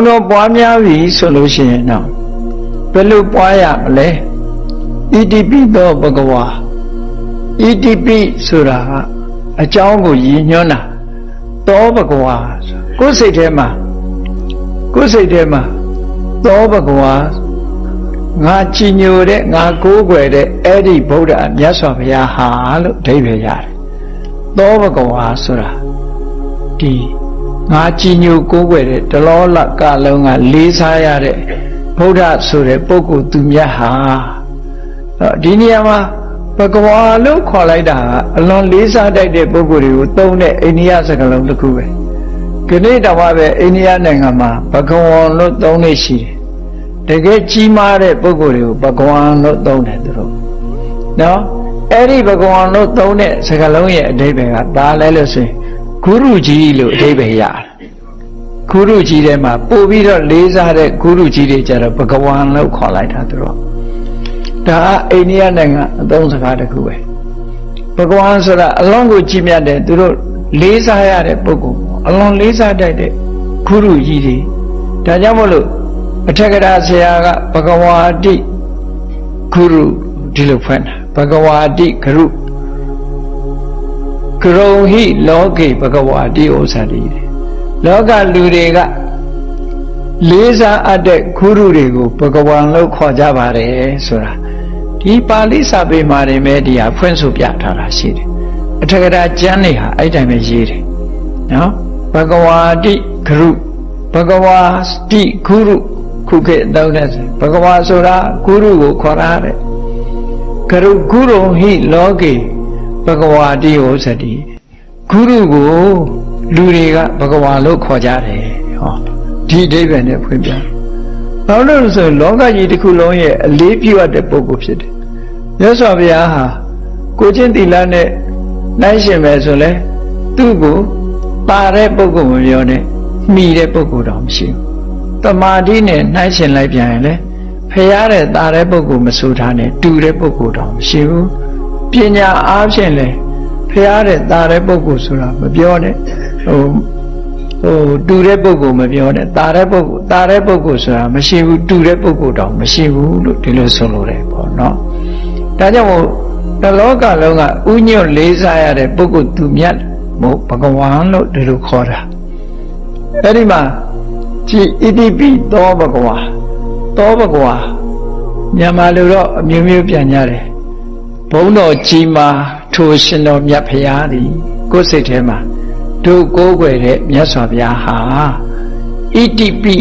ဘုရားပွားများပြီဆိုလို့ရှိရင်တော့ဘယ်လိုပွားရမလဲဣတိပိသောဘဂဝါဣတိပိဆိုတာကအကြောင်းကိုရည်ညွှန်းတာသောဘဂဝါကိုယ်စိတ်ထဲမှာကိုယ်စိတ်ထဲမှာသောဘဂဝါငါကြည်ညိုတဲ့ငါကိုးကွယ်တဲ့အဲ့ဒီဗုဒ္ဓမြတ်စွာဘုရားဟာလို့အဓိပ္ပာယ်ရတယ်သောဘဂဝါဆိုတာဒီ ငါကြည်ညိုကိုးကွယ်တဲ့တလောလကလုံးကလေးစားရတဲ့ဗုဒ္ဓဆိုတဲ့ပုဂ္ဂိုလ်သူမြတ်ဟာအဲ့ဒီနေရာမှာဘဂဝါလို့ခေါ်လိုက်တာကအလွန်လေးစားတတ်တဲ့ပုဂ္ဂိုလ်တွေကိုသုံးတဲ့အိန္ဒိယစကားလုံးတစ်ခုပဲခဏတောင်မှပဲအိန္ဒိယနိုင်ငံမှာဘဂဝါလို့သုံးနေရှိတယ်တကယ်ကြီးမားတဲ့ပုဂ္ဂိုလ်တွေကိုဘဂဝါလို့သုံးတယ်သူတို့နော်အဲ့ဒီဘဂဝါလို့သုံးတဲ့စကားလုံးရဲ့အဓိပ္ပာယ်ကဒါလဲလို့ဆိုရင် ဂုရုကြီးလို့အဓိပ္ပာယ်ရတယ်ဂုရုကြီးထဲမှာပို့ပြီးတော့လေးစားတဲ့ဂုရုကြီးတွေကြတော့ဘဂဝါလို့ခေါ်လိုက်တာသူတို့ဒါကအိန္ဒိယနိုင်ငံအသုံးစကားတစ်ခုပဲဘဂဝါဆိုတာအလုံးကိုကြည်မြတ်တယ်သူတို့လေးစားရတဲ့ပုဂ္ဂိုလ်အလွန်လေးစားတတ်တဲ့ဂုရုကြီးတွေဒါကြောင့်မို့လို့အထက်ကရာဆရာကဘဂဝါတိဂုရုဒီလိုဖွင့်တာဘဂဝါတိဂရု ကရုံဟိလောကေဘဂဝါတိဩဇာတိလောကလူတွေကလေးစားအပ်တဲ့ဂုရုတွေကိုဘဂဝါလို့ခေါ်ကြပါတယ်ဆိုတာဒီပါဠိစာပေမှာနေမဲ့ဒီဟာဖွင့်ဆိုပြထားတာရှိတယ်အထက်ကရာကျမ်းတွေဟာအဲ့တိုင်းပဲရေးတယ်နော်ဘဂဝါတိဂရုဘဂဝါတိဂုရုခုခေတ်တောင်းတဲ့ဘဂဝါဆိုတာဂုရုကိုခေါ်ရတဲ့ဂရုဂုရုဟိလောကေဘ ဂဝါတိဟောစတိဂုရုကိုလူတွေကဘဂဝါလို့ခေါ်ကြတယ်ဟောဒီအဓိပ္ပာယ်နဲ့ဖွင့်ပြဘာလို့လဲဆိုရင်လောကကြီးတစ်ခုလုံးရဲ့အလေးပြုအပ်တဲ့ပုဂ္ဂိုလ်ဖြစ်တယ်မြတ်စွာဘုရားဟာကိုချင်းတိလနဲ့နိုင်ရှင်ပဲဆိုလဲသူ့ကိုပါတဲ့ပုဂ္ဂိုလ်မပြောနဲ့မှီတဲ့ပုဂ္ဂိုလ်တော့မရှိဘူးတမာတိနဲ့နှိုင်းရှင်လိုက်ပြန်ရင်လေဖရားတဲ့ตาတဲ့ပုဂ္ဂိုလ်မဆိုထားနဲ့တူတဲ့ပုဂ္ဂိုလ်တော့မရှိဘူး ပညာအားဖြင့်လေဖရားတဲ့ตาတဲ့ပုဂ္ဂိုလ်ဆိုတာမပြောနဲ့ဟိုဟိုတူတဲ့ပုဂ္ဂိုလ်မပြောနဲ့ตาတဲ့ပုဂ္ဂိုလ်ตาတဲ့ပုဂ္ဂိုလ်ဆိုတာမရှိဘူးတူတဲ့ပုဂ္ဂိုလ်တော့မရှိဘူးလို့ဒီလိုဆိုလိုတယ်ပေါ့နော်ဒါကြောင့်မို့တလောကလုံးကဥညွတ်လေးစားရတဲ့ပုဂ္ဂိုလ်သူမြတ်မို့ဘဂဝါလို့ဒီလိုခေါ်တာအဲ့ဒီမှာကြည်ဣတိပိသောဘဂဝါသောဘဂဝါမြန်မာလိုတော့အမျိုးမျိုးပြန်ကြတယ် ဘုံတော်ကြီးမာထိုရှင်တော်မြတ်ဖရာသည်ကိုယ်စိတ်ထဲမှာတို့ကိုးကွယ်တဲ့မြတ်စွာဘုရားဟာဣတိပိ